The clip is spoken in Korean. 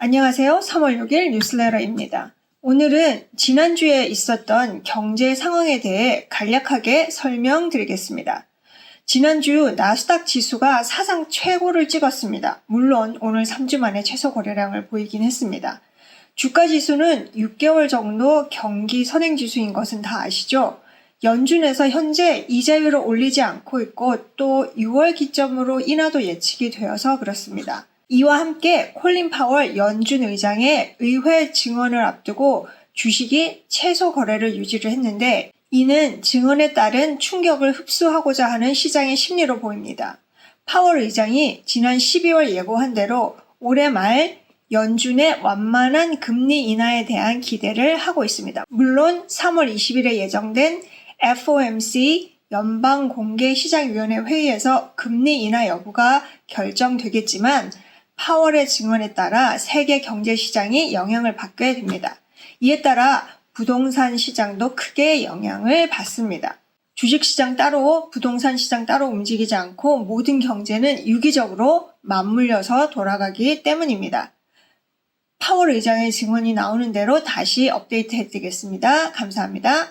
안녕하세요. 3월 6일 뉴스레터입니다. 오늘은 지난주에 있었던 경제 상황에 대해 간략하게 설명드리겠습니다. 지난주 나스닥 지수가 사상 최고를 찍었습니다. 물론 오늘 3주 만에 최소 거래량을 보이긴 했습니다. 주가 지수는 6개월 정도 경기 선행 지수인 것은 다 아시죠? 연준에서 현재 이자율을 올리지 않고 있고 또 6월 기점으로 인하도 예측이 되어서 그렇습니다. 이와 함께 콜린 파월 연준 의장의 의회 증언을 앞두고 주식이 최소 거래를 유지를 했는데 이는 증언에 따른 충격을 흡수하고자 하는 시장의 심리로 보입니다. 파월 의장이 지난 12월 예고한 대로 올해 말 연준의 완만한 금리 인하에 대한 기대를 하고 있습니다. 물론 3월 20일에 예정된 FOMC 연방공개시장위원회 회의에서 금리 인하 여부가 결정되겠지만 파월의 증언에 따라 세계 경제 시장이 영향을 받게 됩니다. 이에 따라 부동산 시장도 크게 영향을 받습니다. 주식 시장 따로 부동산 시장 따로 움직이지 않고 모든 경제는 유기적으로 맞물려서 돌아가기 때문입니다. 파월 의장의 증언이 나오는 대로 다시 업데이트 해드리겠습니다. 감사합니다.